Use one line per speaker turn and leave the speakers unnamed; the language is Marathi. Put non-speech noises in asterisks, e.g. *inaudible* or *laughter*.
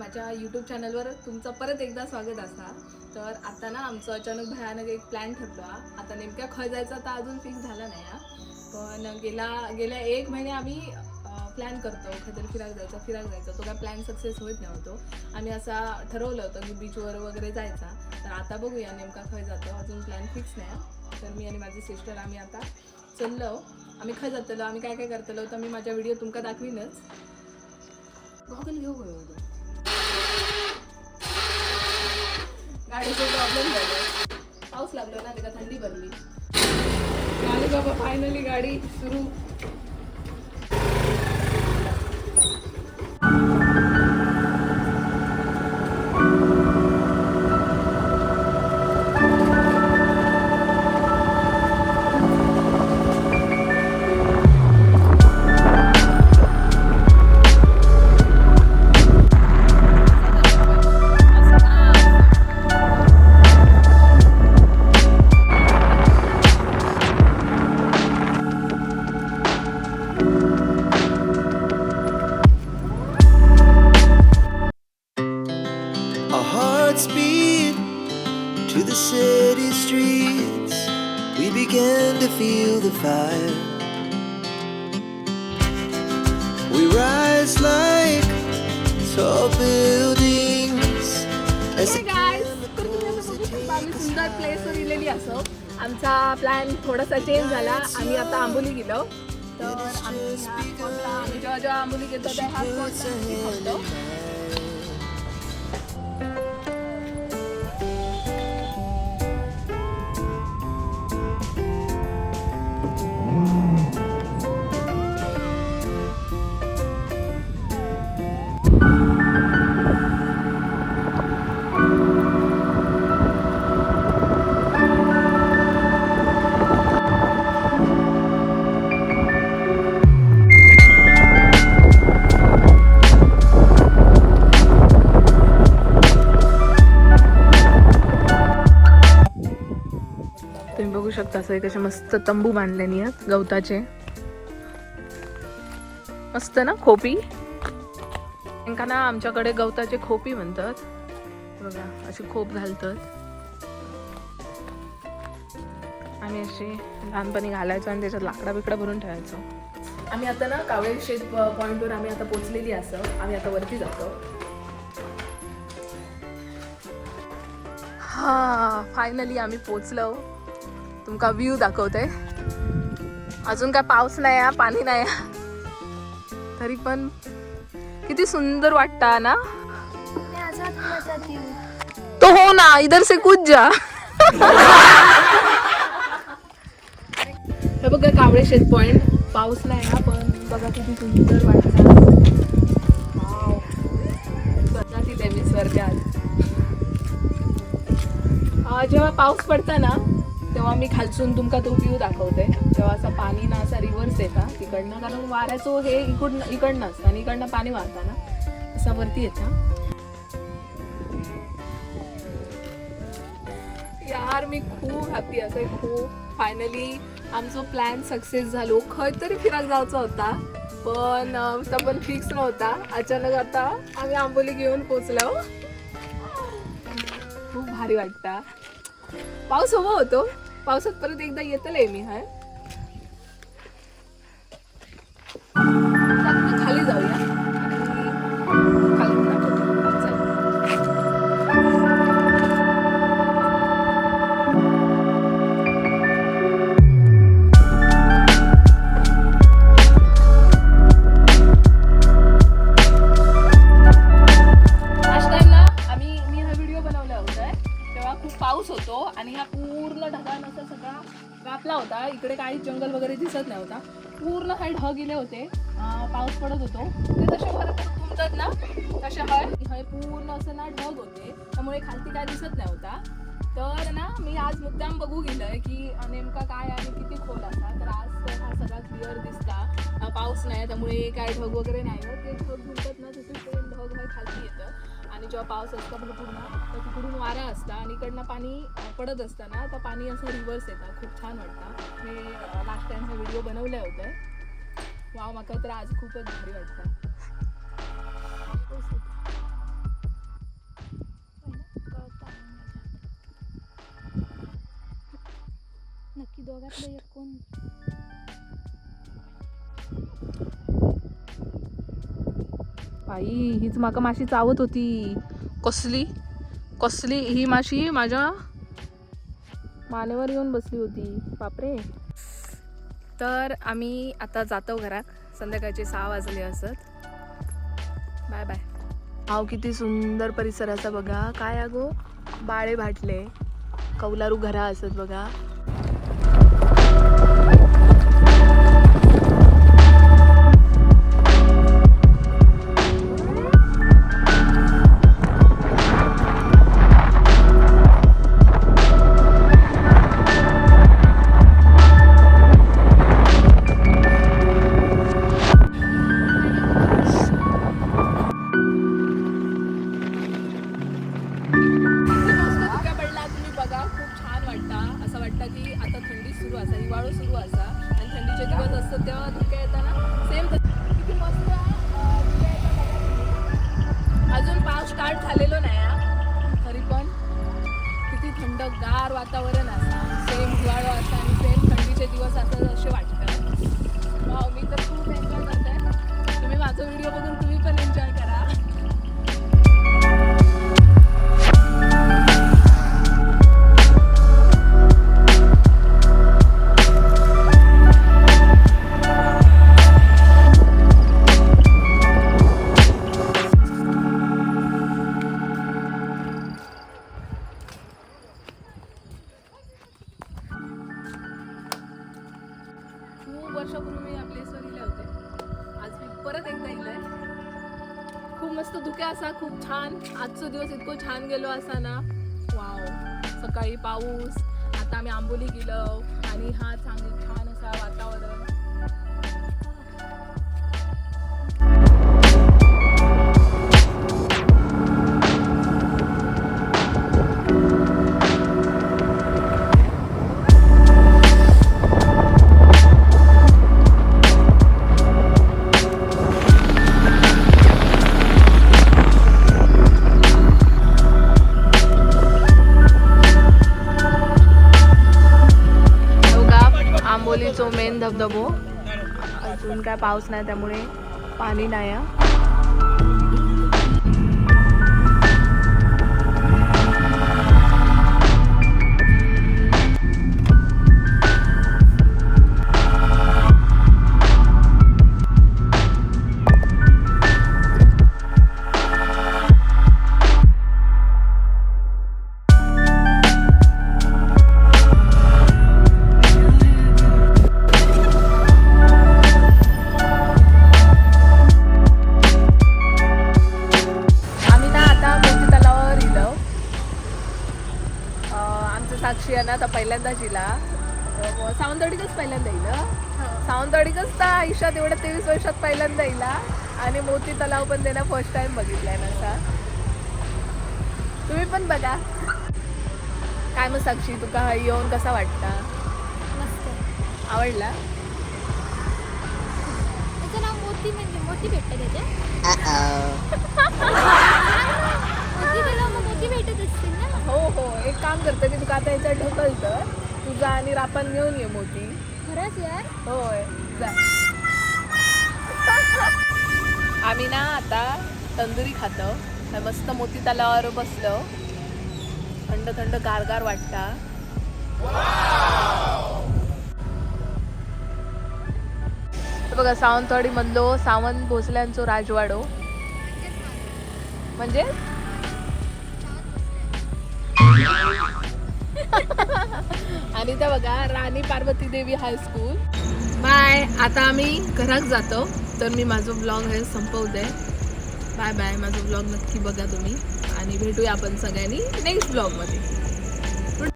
माझ्या यूट्यूब चॅनलवर तुमचं परत एकदा स्वागत असा तर आता ना आमचं अचानक भयानक एक प्लॅन ठरलो. आता नेमक्या खय जायचा तर अजून फिक्स झाला नाही हा. पण गेला गेल्या एक महिने आम्ही प्लॅन करतो. खतर फिरायला जायचा फिरायला जायचं. तो काय प्लॅन सक्सेस होत नव्हतो. आम्ही असा ठरवलं होतं की बीचवर वगैरे जायचा. तर आता बघूया नेमका खय जातो. अजून प्लॅन फिक्स नाही तर मी आणि माझी सिस्टर आम्ही आता चललो. आम्ही खय जातलो. आम्ही काय काय करतलो तर मी माझ्या व्हिडिओ तुमका दाखवीनच. गॉगल घेऊ गयो गाडीचे प्रॉब्लेम झाले. पाऊस लागला ना त्याला थंडी भरली. झाली बाबा फायनली गाडी सुरू
feel the fire. We rise like tall buildings. As
सुंदर प्लेसवर गेलेली असो. आमचा प्लॅन थोडासा चेंज झाला. आम्ही आता आंबोली गेलो. तर आम्ही जेव्हा जेव्हा आंबोली गेलो त्या शकता असं कसे मस्त तंबू बांधल्यानी आहेत गवताचे. मस्त ना खोपी? त्यांना ना आमच्याकडे गवताचे खोपी म्हणतात. बघा अशी खोप घालतात. आम्ही अशी लहानपणी घालायचो आणि त्याच्यात लाकडा बिकडा भरून ठेवायचो. आम्ही आता ना कावळे शेत पॉईंटवर आम्ही आता पोचलेली असं. आम्ही आता वरती जातो. हा फायनली आम्ही पोचलो. तुमका व्ह्यू दाखवते अजून काय पाऊस नाही आहे पाणी नाही आहे. तरी पण किती सुंदर वाटता ना? तो हो ना इधर से कुछ जा. हे बघा कावळे शेत पॉइंट पाऊस नाही ना पण बघा किती सुंदर वाटतं. वाव. मी स्वर्गात. जेव्हा पाऊस पडता ना तेव्हा मी खालसून तुमका तो व्ह्यू दाखवते. तेव्हा असं पाणी ना असा रिव्हर्स येता तिकडनं कारण वाऱ्याचं हे इकडनं इकडनं असतं आणि इकडनं पाणी वाहता ना असा वरती येता. यार मी खूप हॅपी असे खूप फायनली आमचो प्लॅन सक्सेस झालो. खंय तरी फिराक जायचा होता पण अं, तो पण फिक्स नव्हता. अचानक आता आम्ही आंबोली घेऊन पोचलो खूप भारी वाटता. पाऊस हवा होतो. पावसात परत एकदा येतलंय मी हाय दिसत नव्हता. पूर्ण हा ढग गेले होते. पाऊस पडत होतो. ते तसे परत घुमतात ना तसे हळ हय पूर्ण असं ना ढग होते. त्यामुळे खालती काय दिसत नव्हता. तर ना मी आज मुद्दाम बघू गेलंय की नेमका काय आणि किती खोल असा. तर आज हा सगळा क्लिअर दिसता. पाऊस नाही त्यामुळे काय ढग वगैरे नाही ते ढग घुमतात ना तसे ढग खालती येतं. आणि जेव्हा पाऊस असतो भरपूर ना इकडून वारा असता आणि इकडनं पाणी पडत असताना तर पाणी असं रिव्हर्स येतं. खूप छान वाटतं. मी लास्ट टाईमचा व्हिडिओ बनवले होते वाव माका तर आज खूपच भारी वाटतं.
नक्की दोघातलं एक कोण?
बाई हीच माका माशी चावत होती. कसली? कसली ही माशी माझ्या मानेवर येऊन बसली होती. बापरे. तर आम्ही आता जातो घरात. संध्याकाळचे सहा वाजले असत. Bye bye. हाव किती सुंदर परिसराचा बघा. काय अगो? बाळे भाटले. कौलारू घरा असत बघा. सुरू असा हिवाळू सुरू असा आणि थंडीचे दिवस असतात तेव्हा धुक्या येताना सेम किती मस्त अजून पाऊस स्टार्ट झालेलो नाही हा. तरी पण किती थंडगार वातावरण असा सेम हिवाळो असा आणि सेम थंडीचे दिवस असतात खूप वर्षापूर्वी मी या प्लेसवर गेले होते. आज मी परत एकदा आहे खूप मस्त धुके असा खूप छान. आजचा दिवस इतकं छान गेलो असा ना. वाव. सकाळी पाऊस आता आम्ही आंबोली गेलो. आणि हा चांगलं छान असा वातावरण. धबधबो अजून काय पाऊस नाही त्यामुळे पाणी नाही आहे. इला अं, सावंतवाडीतच पहिल्यांदा इलं सावंतवाडीतच तर आयुष्यात एवढ्या तेवीस वर्षात पहिल्यांदा इला आणि मोती तलाव पण त्यांना फर्स्ट टाइम बघितलाय ना असा. तुम्ही पण बघा. काय मग साक्षी तुका येऊन कसा वाटता?
मस्त.
आवडला?
त्याचं नाव मोती म्हणजे मोती भेटते त्याच्या *laughs* मोती त्याला मग मोती भेटत असतील ना?
हो हो. एक काम करतं की तुका आता याच्यात ढकलतं तुझा आणि रापण घेऊन ये मोती.
खरंच यार?
होय जा. आम्ही ना आता तंदुरी खातो. तर मस्त मोती तलावावर बसलो. थंड थंड गारगार वाटता. बघा सावंतवाडी मधलो सावंत भोसल्यांचो राजवाडो. म्हणजे? आणि त्या बघा राणी पार्वती देवी हायस्कूल बाय. आता आम्ही घरात जातो तर मी माझं ब्लॉग हे संपवते. Bye bye. माझं ब्लॉग नक्की बघा तुम्ही. आणि भेटूया आपण सगळ्यांनी नेक्स्ट ब्लॉगमध्ये